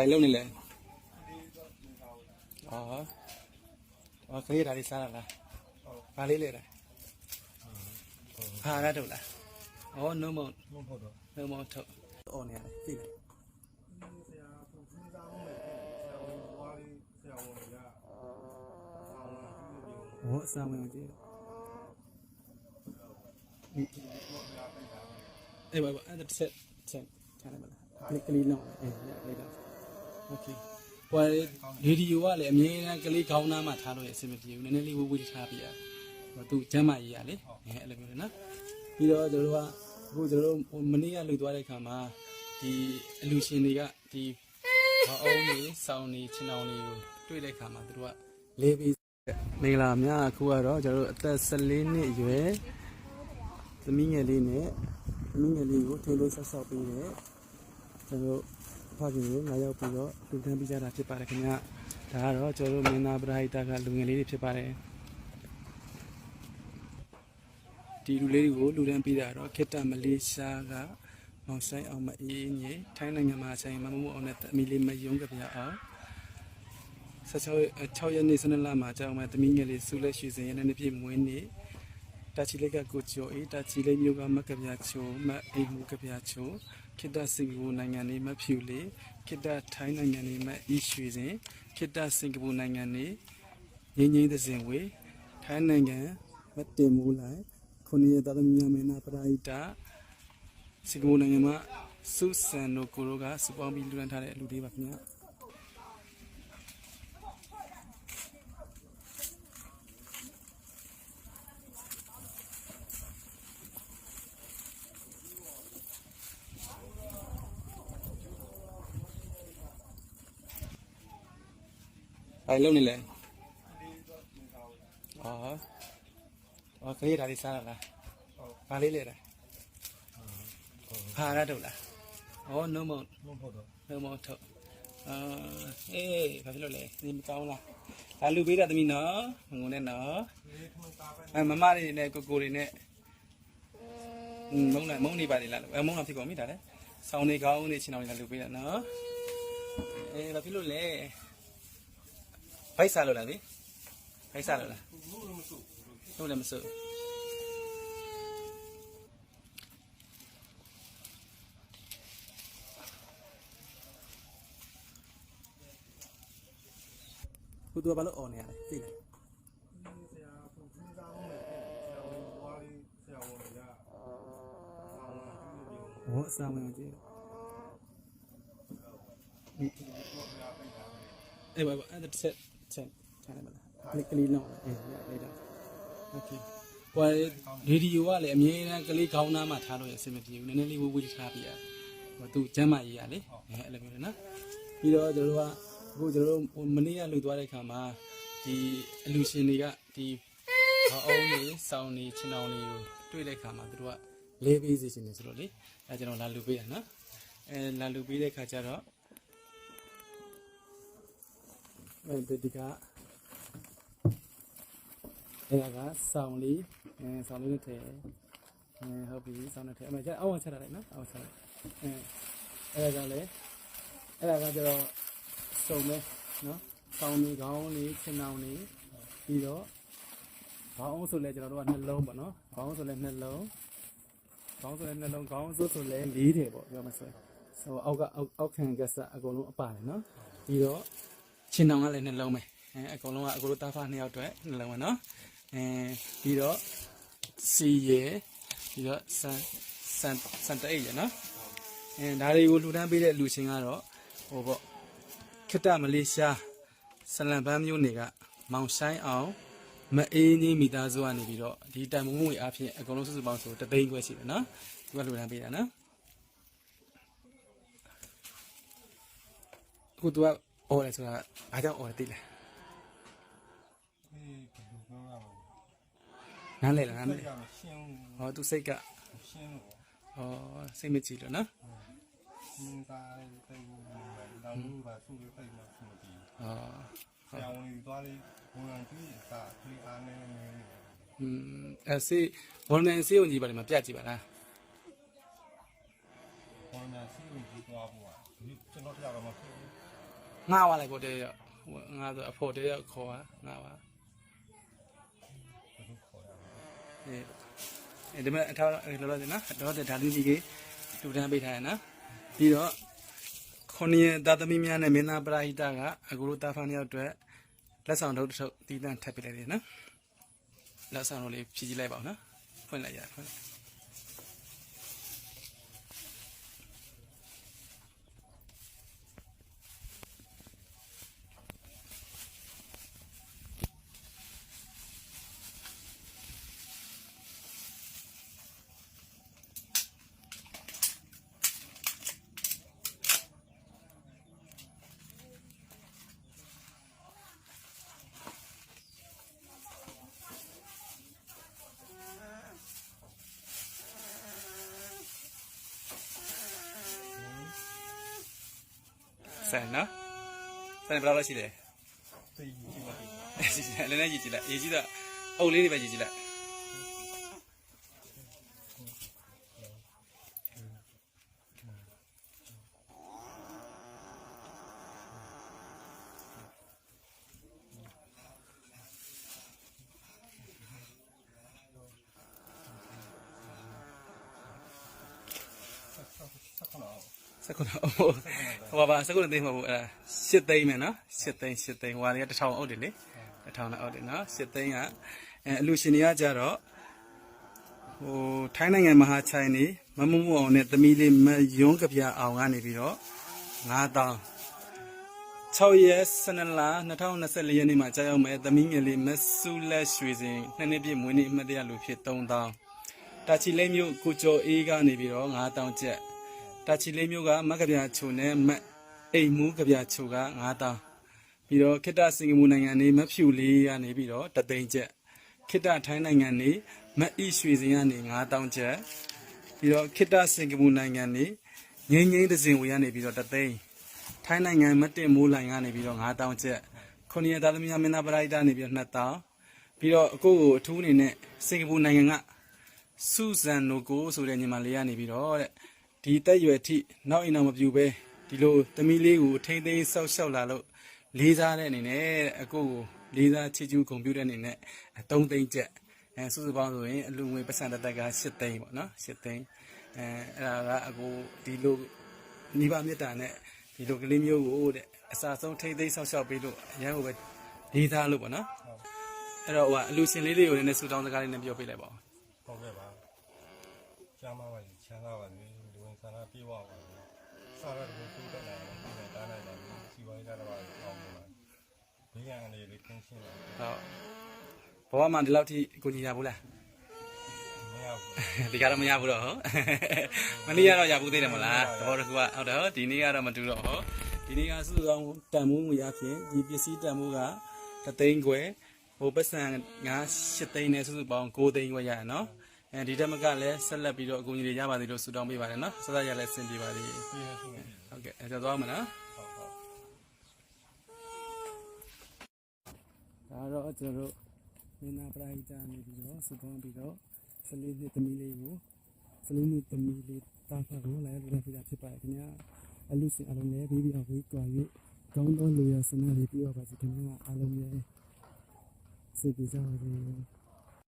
ဘာလုံးနေလဲအော်အော်ခေးဒါလေးစားရလားဘာလေးလဲလားဟာရတော့လားအော်နုံမုံမဟုတ်တော့နုံမုံထုတ်အော်နေရတယ်သိလားဆရာကစဉ်းစားမှုနဲ့ဆရာဝန်ဘွားလေးဆရာဝန်ကအောင်ပြုလို့ဟောအစာဝင်ကြည့်အေးဘာဘာအဲ့ဒါဆက်ဆက်ထားလိုက်မလားကလစ်ကလေးလုံးအေးရလိုက်တော့ โอเคဟိုရေဒီယိုကလည်းအမြဲတမ်းကလေးခေါင်းသားမှာထားလို့ရအဆင်မပြေဘူးနည်းနည်းလေးဝေးဝေးထားပြရဟိုသူကျမ်းမာရေးရလေအဲအဲ့လိုမျိုးလေနော်ပြီးတော့ကျွန်တော်တို့ကအခုကျွန်တော်တို့မနေ့ကလှုပ်သွားတဲ့ခါမှာဒီအလူရှင်တွေကဒီဘာအောင်နေစောင်းနေချင်းအောင်လေးကိုတွေ့တဲ့ခါမှာသူတို့ကလေးပြီးမင်္ဂလာများအခုကတော့ကျွန်တော်တို့အသက်14နှစ်အရွယ်သမီးငယ်လေးနဲ့သမီးငယ်လေးကိုထိန်းသိမ်းဆက်ဆောက်ပေးတဲ့ကျွန်တော်တို့ ဖခင်ကိုလာရောက်ပြီးတော့လူတန်းပေးကြတာဖြစ်ပါတယ်ခင်ဗျာဒါကတော့ကျွန်တော်တို့မင်းသားပရိဟိတကလူငယ်လေးတွေဖြစ်ပါတယ်ဒီလူလေးတွေကိုလူတန်းပေးတာတော့ခေတ္တမလေးရှားကမောင်ဆိုင်အောင်မအေးညေထိုင်းနိုင်ငံမှာဆိုင်မမမို့အောင်နဲ့အမီလေးမယုံကြပြအောင်16 6ရက်နေ့စနေလာမှာကြောင်းမဲ့သမီးငယ်လေးစုလက်ရှိစဉ်ရနေပြည့်မွေးနေ့ တာချီလေးကကိုကျော်အေးတာချီလေးမျိုးကမကပြချိုမအိမ်မူကပြချိုခိတ္တစင်ကာပူနိုင်ငံနေမဖြူလေးခိတ္တထိုင်းနိုင်ငံနေမအီရွှေစဉ်ခိတ္တစင်ကာပူနိုင်ငံနေငင်းငင်းသစဉ်ဝေထိုင်းနိုင်ငံမတင်မူလိုက်ခုနှစ်ရက်သားသမီးများမင်းနာပရာဟိတစင်ကာပူနိုင်ငံမှာစုဆန်နိုကိုရိုကစပေါင်းပြီးလူရန်ထားတဲ့လူတွေပါခင်ဗျာ ဘာလုံးနေလဲအော်အော်ကလေးဒါလေးစားရလားဘာလေးလဲတာဟာရတော့လားအော်နုံမုံမဟုတ်တော့နုံမုံထုတ်အာအေးဘာဖြစ်လို့လဲဒီမကောင်းလားဒါလူပေးတာသမီးနော်ငုံနဲ့နော်ဒီခမသားပဲအဲမမတွေနဲ့ကိုကိုတွေနဲ့อืมမုံလိုက်မုံနေပါလေလားအဲမုံလာဖြစ်ကုန်ပြီဒါလေဆောင်းနေကောင်းနေချင်အောင်လည်းလူပေးတာနော်အေးဘာဖြစ်လို့လဲ ဘိုက်စားလို့လားဗျဘိုက်စားလို့လားဘူးလို့မဆိုဟုတ်လည်းမစိုးခုတော့ဘာလို့អော်နေရလဲသိလားဆရာကစဉ်းစားမှုနဲ့ဆရာဝန်ဘွားလေးဆရာဝန်ကအောင်ပြုလို့ဟောအစာဝင်ကြည့်အေးဘာဘာအဲ့ဒါဆက်ဆက် ထားလိုက်မလားကလစ်ကလေးလုံးအေးရလိုက်တော့โอเคဟိုရေဒီယိုကလည်းအမြဲတမ်းကလေးခေါင်းသားမှာထားလို့ရအဆင်မပြေဘူးနည်းနည်းလေးဝေးဝေးထားပြရဟိုသူကျမ်းမာရေးရလေအဲအဲ့လိုမျိုးလေနော်ပြီးတော့ကျွန်တော်တို့ကအခုကျွန်တော်တို့မနေ့ကလှုပ်သွားတဲ့ခါမှာဒီအလူရှင်တွေကဒီဘာအောင်နေစောင်းနေချင်းအောင်လေးကိုတွေ့တဲ့ခါမှာသူတို့ကလေးပေးစီခြင်းနေဆိုတော့လေအဲကျွန်တော်လာလူပေးရနော်အဲလာလူပေးတဲ့ခါကျတော့အဲဒီက အဲကစောင်းလေးအဲစောင်းလေးနဲ့ထည့်အဲဟုတ်ပြီစောင်းနဲ့ထည့်အမေကျအောင်းဆက်ထားလိုက်နော်အောင်းဆက်အဲအဲကလည်းအဲကကျတော့စုံမဲနော်စောင်းလေးခေါင်းလေးချင်းအောင်လေးပြီးတော့ခေါင်းဆိုလဲကျွန်တော်တို့ကနှလုံးပေါ့နော်ခေါင်းဆိုလဲနှလုံးခေါင်းဆိုလဲနှလုံးခေါင်းဆိုဆိုလဲလေးတယ်ပေါ့ပြောမှဆိုဆိုအောက်ကအောက်အောက်ခံကစားအကုန်လုံးအပါတယ်နော်ပြီးတော့ချင်းအောင်ကလည်းနှလုံးပဲအဲအကုန်လုံးကအကုန်လုံးတာဖာနှစ်ယောက်အတွက်နှလုံးပဲနော် အဲပြီးတော့စီရယ်ပြီးတော့စန်စန်စန်တိတ်ရယ်နော်အဲဒါတွေကိုလှူဒန်းပေးတဲ့လူချင်းကတော့ဟိုပေါ့ခိတ္တမလေးရှားဆလံပန်းမျိုးတွေကမောင်ဆိုင်အောင်မအေးကြီးမိသားစုကနေပြီးတော့ဒီတန်မိုးငွေအားဖြင့်အကုန်လုံးစုစုပေါင်းဆိုတသိန်းခွဲရှိတယ်နော်ဒီကလှူဒန်းပေးတာနော်အခုသူကအော်လဲဆိုတာဘာကြောင့်အော်လဲသိလား အေးဘယ်လိုပြောရမလဲ နားလဲလားနားမ စိ လဲ တ်ကမရှင်း ဟောသူစိတ်က ဘူးရှင်းလို့ ဟောစိတ်မကြည်လို့နော် စဉ်းစားတဲ့စိတ်ကိုလောင်လို့ပါသူ့ရဲ့စိတ်မှာရှိနေတယ် ဟော ဆရာဝန်ကြီးသွားလေးဝန်ခံကြည့်တာခလီအားနေနေ อืมအဲစေဝန်နေစေုံကြီးပါလေမပြတ်ကြည့်ပါလား ဝန်ခံစီဝင်ကြည့်သွားဖို့อ่ะဒီကျွန်တော်တရားတော့မဖြစ်ဘူး ငါးပါလိုက်ကိုတည်းရောက်ဟိုငါဆိုအဖို့တည်းရောက်ခေါ်တာငါးပါ အေးအဲဒီမဲ့အထောက်လောလောဆယ်နော်တော့ဒါလေးကြီးကြီးလူတန်းပေးထားရနော်ပြီးတော့ခုနှစ်ရက်သားသမီးများနဲ့မင်းသားပရာဟိတကအခုလိုတာဖန်ရောက်အတွက်လက်ဆောင်ထုတ်တစ်ထုတ်တီးတန့်ထပ်ပေးလိုက်တယ်နော်လက်ဆောင်တို့လေးဖြည့်ကြည့်လိုက်ပါဦးနော်ဖွင့်လိုက်ရဖွင့်လိုက် ဆန်နော်ဆန်ဘယ်လောက်လဲရှိလဲသိကြည့်ပါဦးရှိတယ်လည်းလည်းကြည့်ကြည့်လိုက်ရေးကြည့်တော့အုပ်လေးတွေပဲကြည့်ကြည့်လိုက် စကုနဟိုဟိုပါစကုနသိမှာဘူးအဲ့ဒါရှစ်သိန်းမယ်နော်ရှစ်သိန်းရှစ်သိန်းဟိုဟာတွေကတစ်ထောင်အုပ်တယ်လေတစ်ထောင်နဲ့အုပ်တယ်နော်ရှစ်သိန်းကအဲအလူရှင်တွေကကြတော့ဟိုထိုင်းနိုင်ငံမဟာချိုင်နေမမမှုအောင်နဲ့သမီးလေးမယွန်းကပြအောင်ကနေပြီးတော့9000 6ရက်12လ2024ရက်နေ့မှာကြာရောက်မယ်သမီးငယ်လေးမဆူလက်ရွှေစင်နှစ်နှစ်ပြည့်မွေးနေ့အမှတ်တရလူဖြစ်3000တာချီလိမ့်မြို့ကိုကျော်အေးကနေပြီးတော့9000ကျပ် တာချီလေးမျိုးကမကဗျာချိုနဲ့မတ်အိမ်မူကဗျာချိုက9000ပြီးတော့ခိတ္တစင်ကာပူနိုင်ငံနေမဖြူလေးကနေပြီးတော့တသိန်းကျပ်ခိတ္တထိုင်းနိုင်ငံနေမတ်ဤရွှေစင်ကနေ9000ကျပ်ပြီးတော့ခိတ္တစင်ကာပူနိုင်ငံနေငိမ့်ငိမ့်သစင်ဝေကနေပြီးတော့တသိန်းထိုင်းနိုင်ငံမတ်တင်မိုးလိုင်ကနေပြီးတော့9000ကျပ်ခုနှစ်ရသားသမီးမင်းသားပရိုက်တာနေပြီးတော့2000ပြီးတော့အခုကိုအထူးအနေနဲ့စင်ကာပူနိုင်ငံကစူဇန်နိုကိုဆိုတဲ့ညီမလေးကနေပြီးတော့တဲ့ ဒီတက်ရွယ်ထိနောက်အိမ်အောင်မပြူပဲဒီလိုသမီးလေးကိုထိမ့်သိမ်းဆောက်ရှောက်လာလို့လေးစားတဲ့အနေနဲ့တဲ့အကိုကိုလေးစားချစ်ကျူးဂုဏ်ပြုတဲ့အနေနဲ့3သိန်းကျပ်အဲစုစုပေါင်းဆိုရင်အလူငွေပတ်စံတစ်သက်က8သိန်းပေါ့နော်8သိန်းအဲအဲ့ဒါကအကိုဒီလိုညီပါမြတ်တာနဲ့ဒီလိုကလေးမျိုးကိုတဲ့အစာဆုံးထိမ့်သိမ်းဆောက်ရှောက်ပေးလို့အရန်ကိုပဲလေးစားလို့ပေါ့နော်အဲ့တော့ဟိုကအလူရှင်လေးတွေကိုလည်းဆူတောင်းစကားလေးနဲ့ပြောပြလိုက်ပါဦးဟုတ်ကဲ့ပါကျမ်းမာပါစေချမ်းသာပါစေလူဝင် ဆန္ဒပြေဝပါစေစားရတဲ့သူတက်နိုင်တယ်ဒီနဲ့တားနိုင်တယ်စီဝိုင်းကြတော့ပါအောင်ပါဘေးရန်အနေလေးကင်းရှင်းပါဟုတ်ဘဝမှာဒီလောက်ထိကိုကြီးရဘူးလားမရဘူးဒီကတော့မရဘူးတော့ဟုတ်မနေ့ကတော့ရဘူးသေးတယ်မလားသဘောတစ်ခုကဟုတ်တယ်ဟုတ်ဒီနေ့ကတော့မတူတော့ဟုတ်ဒီနေ့ကစုစုပေါင်းတန်မိုးငွေအဖြစ်ဒီပစ္စည်းတန်မိုးကသသိန်းခွဲဟိုပတ်စံက8သိန်းနဲ့စုစုပေါင်း9သိန်းခွဲရရနော် အဲဒီတက်မကလည်းဆက်လက်ပြီးတော့အကူအညီတွေရပါသေးလို့ဆုတောင်းပေးပါတယ်နော်ဆက်ဆက်ရလည်းဆင်ပြေပါသေးပြေးရရှိနေပြီဟုတ်ကဲ့အဲဒါသွားမနော်ဟုတ်ဟုတ်ဒါတော့ကျွန်တော်တို့မင်းသားပရိဒါနေပြီးတော့စုပေါင်းပြီးတော့ဆလေးနှစ်သမီးလေးကိုဆလေးနှစ်သမီးလေးတာဖတ်ကိုလည်းလူတော်ပြတာဖြစ်ပါတယ်ခင်ဗျာအလူစင်အလုံးလည်းပြီးပြီးအောင်ဝေးကြွား၍ကောင်းသောလူရဆန္ဒလေးပြီးတော့ပါစီခင်ဗျာအားလုံးရဲ့စိတ်ကြကြပါစေ